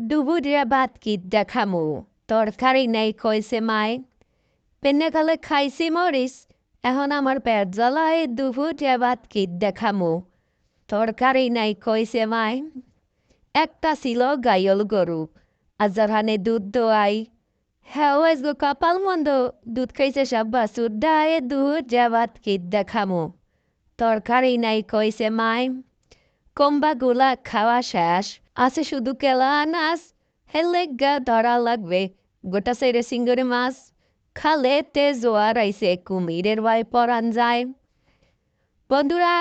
দুপুরে ভাত কি দেখামু। তরকারি নেই কইছে মায় পেনে কালে খাইছি মরিস এখন আমার পেট জ্বালায় দুপুরে ভাত কি দেখামু। তরকারি নাই কইছে মায় একটা ছিল গাইল গরু। আজারহানে দুধ দোয়াই। হ্যাঁ গো কপাল মন্দ। দুধ খাইছে সব বাসুর ডায়ে দুধ ভাত কি দেখামু। তরকারি নাই কইছে মায় কম্বাগুলা খাওয়া শেষ। আছে শুধু কেলা আনাস হেলেগা ধরা লাগবে। গোটা সাইডে সিঙ্গরে মাছ। খালে তে জোয়ার আইসে কুমিরের বাই পরান যায়। বন্ধুরা,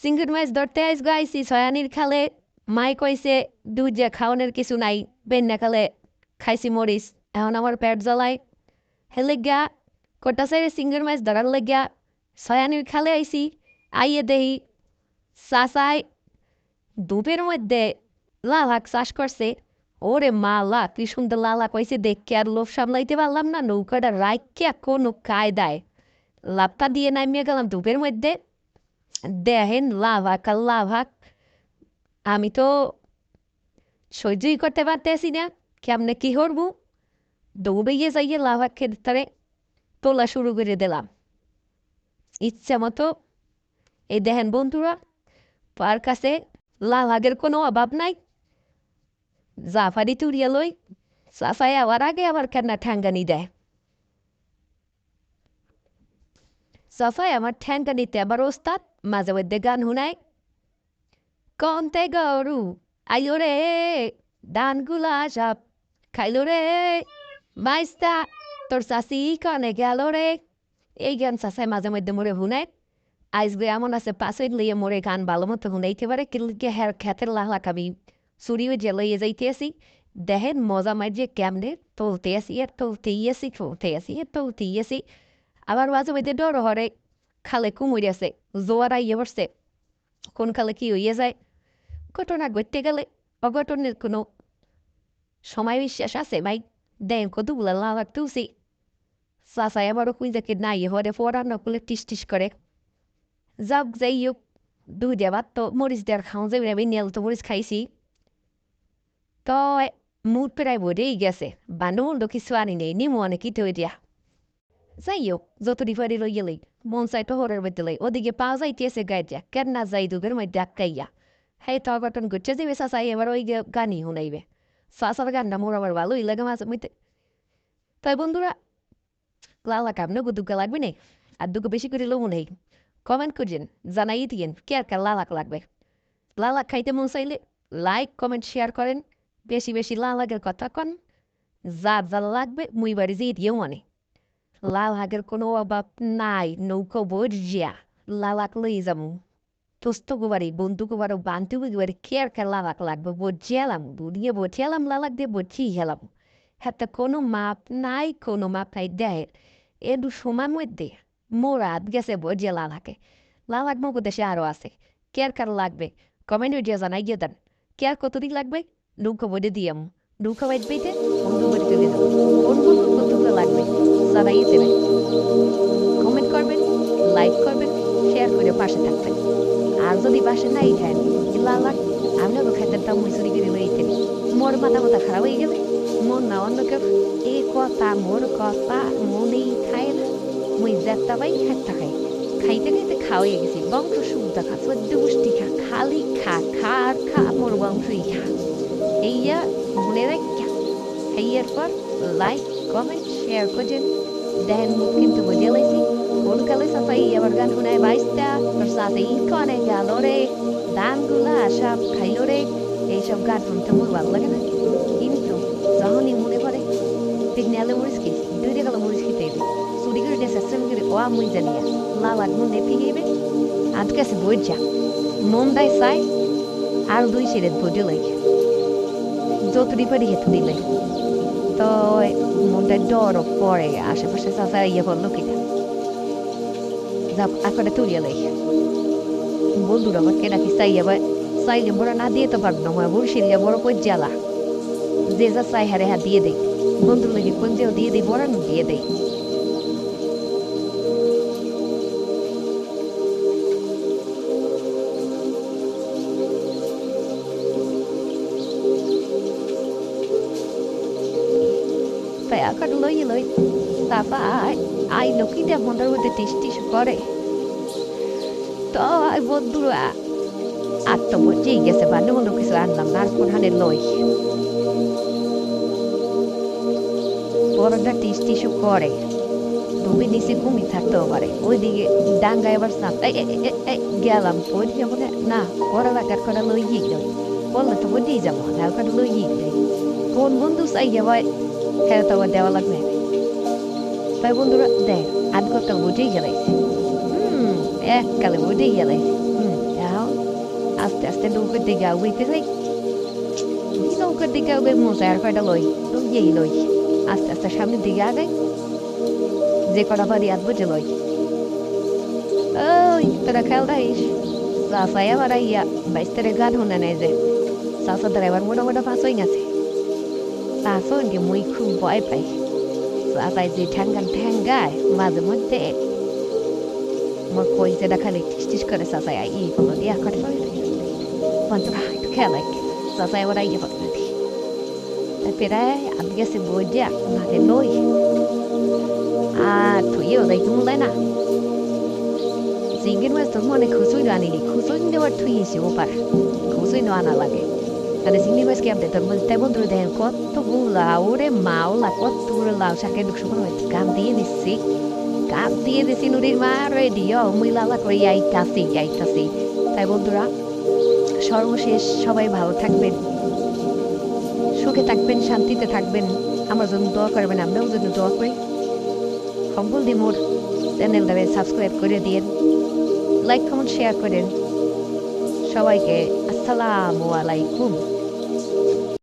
সিঙ্গুর মাছ ধরতে আইস গাইছি সয়ানির খালে। মাই কইছে দুধ যে খাওয়ানোর কিছু নাই, বেন্না খালে খাইছি মরিস এখন আমার পেট জ্বলাই হেলেগা গোটা সাইডে সিঙ্গুর মাছ ধরার লেগা সয়ানির খালে আইসি। আইয়ে দেহি। সাসাই দুপের মধ্যে লালাক চাষ করছে। ওরে মালা, কি সুন্দর লালা কইছে দেখকে আর লোভ সামলাইতে পারলাম না, নৌকাটা রাইকে কোনো কায়দায় লাভটা দিয়ে নামিয়ে গেলাম ধূপের মধ্যে। দেখেন লাভাক আর লাভাক, আমি তো সহ্যই করতে পারতেছি না, কেমনে কি করব? দৌড়ে যাইয়ে লাভাক খেতে তোলা শুরু করে দিলাম। ইচ্ছা মতো, এই দেখেন বন্ধুরা পার কাছে লাভাগের কোনো অভাব নাই জাফারি তুড়িয়ে লই সাফাই আবার আগে আবার কেনা ঠ্যাঙ্গানি দেয় সাফাই আমার ঠ্যাঙ্গানিতে আবার ওস্তাদ মাঝে মধ্যে গান শুনায় কন্তে গরু আইলো রে দানগুলা সব খাইলো রে মাইস্তা তোর চাষি কনে গেল রে এই গান চাষাই মাঝে মধ্যে মরে শুনায় আজকে এমন আছে পাশে লিয়ে মরে গান ভালো মতো শুনাইতে পারে কিন্তু হ্যার খ্যাতের লাহলাক আমি চুরিও জ্বালাইয়ে যাইতে আসি দেখেন মজা মার যে কেমনে তুলতে আসি আর তুলতেই আসি তুলতে আসি আর তুলতেই আসি আবার মাঝে মধ্যে ডর হরে খালে কুমুর আছে জোয়ার আইয়ে পড়ছে কোন খালে কি হইয়ে যায় ঘটনা ঘটতে গেলে অঘটনের কোনো সময় বিশ্বাস আছে ভাই দেন কতগুলো লালাক তুলছি চাচাই আবারও কুইজাকে নাই হরে পড়ানো করলে টিস টিস করে হোক দুই দেবার তো মরিচ দেওয়ার খাওয়া যাবে আমি নেল তো মরিচ খাইছি তো মুড প্রায় ভরেই গেছে বানুল তো কিছু আনি নেই নিমো অনেক কি তৈরি দিয়া যাই হোক যতটি পারি লই গেলেই মন চাই টহরের মধ্যে লই ওদিকে পাওয়া যাইতেছে গাইডিয়া কেন না যাই দুগের মধ্যে আটকাইয়া হ্যাঁ তো গঠন ঘুরছে যাবে চাচাই এবার ওই গানই শুনাইবে চাচার গানটা মোর আবার ভালোই লাগে মাঝে মধ্যে তাই বন্ধুরা লালা কামনে গুদুকা লাগবে নেই আর দুগো বেশি করে লোমো নেই কমেন্ট করছেন জানাই দিয়েন কে আর কার লালাক লাগবে লালাক খাইতে মন চাইলে লাইক কমেন্ট শেয়ার করেন বেশি বেশি লালাকের কথা কন যা যা লাগবে মুই বাড়ি যেয়ে দিয়েও মানে লাল হাগের কোনো অভাব নাই নৌকো বর্জিয়া লালাক লই যাব তোস্ত গোবারি বন্ধু গোবারও বান্ধবী গোবারি কে আর কার লালাক লাগবে বর্জিয়ালাম দুনিয়ে বর্জিয়ালাম লালাক দিয়ে বর্জি হেলাম হাতে কোনো মাপ নাই কোনো মাপ নাই দেয় এদু সময় মধ্যে মোরাত গেছে বর্জিয়া লালাকে লালাক মগো দেশে আরও আছে। কেয়ার কার লাগবে? কমেন্ট ভিডিও জানাই গিয়ে দেন কেয়ার কতদিন লাগবে? নৌকা বইতে দিয়াম নৌকা বাইট বন্ধু বাড়ি চলে যাব কোন বন্ধু কতগুলো লাগবে। জানাই দেবে কমেন্ট করবেন লাইক করবেন শেয়ার করে পাশে থাকবেন আর যদি পাশে নাই খান লালাক আমি না খাইতে মুসুরি করে লইতে মোর মাথা মাথা খারাপ হয়ে গেলে মন না অন্য কেউ এই কথা মোর কথা, মনেই খায় না। মুই যাত্রা পাই খাইতে খাই। খাইতে খাইতে খাওয়াই গেছি। বংশ শুদ্ধ খা, চোদ্দ গোষ্ঠী খা, খালি খা খা আর খা, মোর বংশই খা। এইয়া মনে রাখা হেয়ার পর লাইক কমেন্ট শেয়ার করছেন দেখেন মুখ কিন্তু বুঝে লাইছি, কলকালে সাফাই আবার গান শুনায় বাইশটা, তোর সাথে ই কনে গেল রে দানগুলা সব খাইলো রে এইসব গান শুনতে মোর ভালো লাগে না। কিন্তু যখনই মনে পড়ে, ঠিক নেলে মরিচ খেয়েছি, দুই টাকা মরিচ খেতে চেষ্টা করে ও মুই জানিয়া লাল আগুন নেপি গেবে যা মন দেয় চাই আর দুই সিরেত বডি লাগে যতটি পারি হেতু দিলে তো মনটা ডর পড়ে আশেপাশে চাচা ইয়ে করল কিনা যাক আকরে তুলিয়া লাই বন্ধুরা আমার কেনা কি চাই আবার চাইলে বড় না দিয়ে তো পারব না বড় সিরিয়া বড় কই জ্বালা যে যা চাই হারে হাত দিয়ে দেয় বন্ধুর লাগে কোন যে দিয়ে দেয় বড় দিয়ে দেয় এখন লই লই তারপর আই লোকিটা মনের মধ্যে টিস টিস করে তো আই বন্ধুরা আর তো বুঝেই গেছে বান্ধব বান্ধব কিছু আনলাম না আর কোনখানে লই বড়টা টিস টিসও করে তুমি নিচে ঘুমিয়ে থাকতেও পারে ওইদিকে এই, এই, এই, গেলাম। ওইদিকে বলে না বড় লাগার করে লই গিয়ে লই বললে তো বুঝেই যাব না ওখানে লই গিয়ে লই কোন বন্ধু চাই যাবে হ্যাঁ তো আবার দেওয়া লাগবে তাই বন্ধুরা দেখ আধ ঘণ্টা বুঝেই গেলাইছে হুম এককালে বুঝেই গেলাইছে হুম আস্তে আস্তে নৌকার দিকে আগুইতে যাই নৌকার দিকে আগে মজা আর কয়টা লই লইয়েই লই আস্তে আস্তে সামনের দিকে আগাই যে কটা পারি আধ বুঝে লই ওই তোরা খেয়াল রাখিস সাফাই আবার আইয়া বাইশ তারিখ গান শুনে নেই যে সাফা ড্রাইভার মোটা মোটা পাঁচ হয়ে গেছে তারপর কি মুই খুব ভয় পাই সাফাই যে ঠ্যাঙ্গান ঠ্যাঙ্গায় মাঝে মধ্যে মোর কই যে দেখালে টিস টিস করে সাফাই আই ই কোনো দিয়া করে বন্ধুরা একটু খেয়াল রাখ সাফাই আবার আইয়া পারে নাকি তারপরে আমি গেছে বই দিয়া নাকে লই আর তুইও দেখ মুলাই না জিঙ্গির মাছ তো মনে খুচুই আনিলি খুচুই দেওয়ার থুই এসে ওপার খুচুই আনা লাগে বলতে বন্ধু দেখেন কতগুলো লাউ রে মাওলা কতগুলো লাউ শাকের দুশো কোনো গান দিয়ে দিচ্ছি গান দিয়ে দিছি নুরির মা রেডিও মুই লালা করে আইতাছি আইতাছি তাই বন্ধুরা সর্বশেষ সবাই ভালো থাকবেন সুখে থাকবেন শান্তিতে থাকবেন আমার জন্য দোয়া করবেন আমরাও জন্য দোয়া করি সম্বল দি মোর চ্যানেলটাকে সাবস্ক্রাইব করে দিন লাইক কমেন্ট শেয়ার করেন সবাইকে อัสสลามุอะลัยกุม